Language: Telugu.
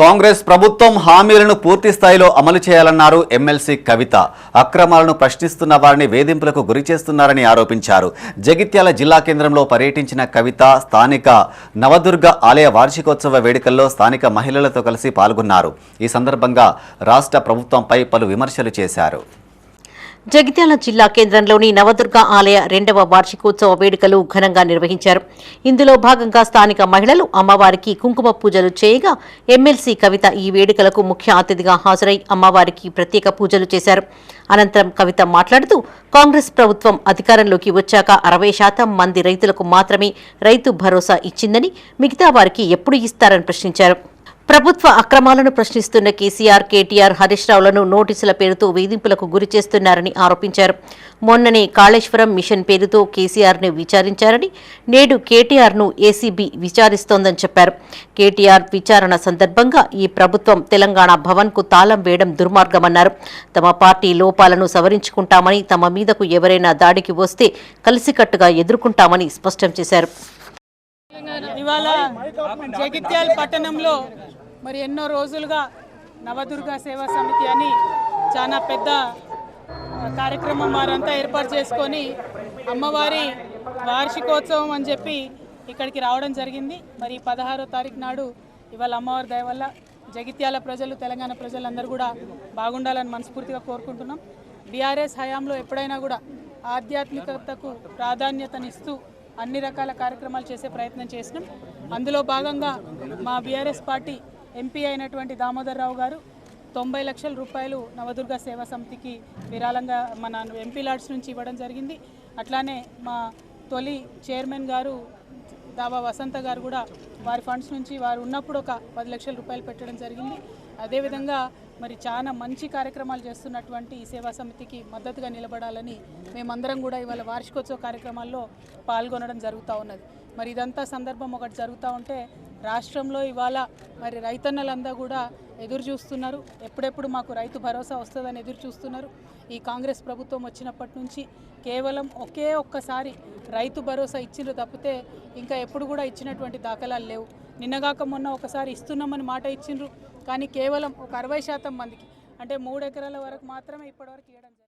కాంగ్రెస్ ప్రభుత్వం హామీలను పూర్తి స్థాయిలో అమలు చేయాలన్నారు ఎమ్మెల్సీ కవిత. అక్రమాలను ప్రశ్నిస్తున్న వారిని వేధింపులకు గురి చేస్తున్నారని ఆరోపించారు. జగిత్యాల జిల్లా కేంద్రంలో పర్యటించిన కవిత స్థానిక నవదుర్గ ఆలయ వార్షికోత్సవ వేడుకల్లో స్థానిక మహిళలతో కలిసి పాల్గొన్నారు. ఈ సందర్భంగా రాష్ట్ర ప్రభుత్వంపై పలు విమర్శలు చేశారు. జగిత్యాల జిల్లా కేంద్రంలోని నవదుర్గ ఆలయ రెండవ వార్షికోత్సవ వేడుకలు ఘనంగా నిర్వహించారు. ఇందులో భాగంగా స్థానిక మహిళలు అమ్మవారికి కుంకుమ పూజలు చేయగా ఎమ్మెల్సీ కవిత ఈ వేడుకలకు ముఖ్య అతిథిగా హాజరై అమ్మవారికి ప్రత్యేక పూజలు చేశారు. అనంతరం కవిత మాట్లాడుతూ కాంగ్రెస్ ప్రభుత్వం అధికారంలోకి వచ్చాక అరవై శాతం మంది రైతులకు మాత్రమే రైతు భరోసా ఇచ్చిందని మిగతా వారికి ఎప్పుడు ఇస్తారని ప్రశ్నించారు. ప్రభుత్వ అక్రమాలను ప్రశ్నిస్తున్న కేసీఆర్ కేటీఆర్ హరీష్ రావులను నోటీసుల పేరుతో వేధింపులకు గురి చేస్తున్నారని ఆరోపించారు. మొన్ననే కాళేశ్వరం మిషన్ పేరుతో కేసీఆర్ను విచారించారని నేడు కేటీఆర్ను ఏసీబీ విచారిస్తోందని చెప్పారు. కేటీఆర్ విచారణ సందర్భంగా ఈ ప్రభుత్వం తెలంగాణ భవన్కు తాళం వేయడం దుర్మార్గమన్నారు. తమ పార్టీ లోపాలను సవరించుకుంటామని తమ మీదకు ఎవరైనా దాడికి వస్తే కలిసికట్టుగా ఎదుర్కొంటామని స్పష్టం చేశారు. ఇవాళ జగిత్యాల పట్టణంలో మరి ఎన్నో రోజులుగా నవదుర్గా సేవా సమితి అని చాలా పెద్ద కార్యక్రమం వారంతా ఏర్పాటు చేసుకొని అమ్మవారి వార్షికోత్సవం అని చెప్పి ఇక్కడికి రావడం జరిగింది. మరి పదహారో తారీఖు నాడు ఇవాళ అమ్మవారి దయ వల్ల జగిత్యాల ప్రజలు తెలంగాణ ప్రజలందరూ కూడా బాగుండాలని మనస్ఫూర్తిగా కోరుకుంటున్నాం. బీఆర్ఎస్ హయాంలో ఎప్పుడైనా కూడా ఆధ్యాత్మికతకు ప్రాధాన్యతనిస్తూ అన్ని రకాల కార్యక్రమాలు చేసే ప్రయత్నం చేసినాం. అందులో భాగంగా మా బీఆర్ఎస్ పార్టీ ఎంపీ అయినటువంటి దామోదర్ రావు గారు తొంభై లక్షల రూపాయలు నవదుర్గ సేవా సమితికి విరాళంగా మన ఎంపీ లాడ్స్ నుంచి ఇవ్వడం జరిగింది. అట్లానే మా తొలి చైర్మన్ గారు దావా వసంత గారు కూడా వారి ఫండ్స్ నుంచి వారు ఉన్నప్పుడు ఒక పది లక్షల రూపాయలు పెట్టడం జరిగింది. అదేవిధంగా మరి చాలా మంచి కార్యక్రమాలు చేస్తున్నటువంటి ఈ సేవా సమితికి మద్దతుగా నిలబడాలని మేమందరం కూడా ఇవాళ వార్షికోత్సవ కార్యక్రమాల్లో పాల్గొనడం జరుగుతూ ఉన్నది. మరి ఇదంతా సందర్భం ఒకటి జరుగుతూ ఉంటే రాష్ట్రంలో ఇవాళ మరి రైతన్నలంతా కూడా ఎదురు చూస్తున్నారు. ఎప్పుడెప్పుడు మాకు రైతు భరోసా వస్తుందని ఎదురు చూస్తున్నారు. ఈ కాంగ్రెస్ ప్రభుత్వం వచ్చినప్పటి నుంచి కేవలం ఒకే ఒక్కసారి రైతు భరోసా ఇచ్చిండ్రు తప్పితే ఇంకా ఎప్పుడు కూడా ఇచ్చినటువంటి దాఖలాలు లేవు. నిన్నగాక మొన్న ఒకసారి ఇస్తున్నామని మాట ఇచ్చిండ్రు. కానీ కేవలం ఒక అరవై శాతం మందికి అంటే మూడు ఎకరాల వరకు మాత్రమే ఇప్పటివరకు ఇవ్వడం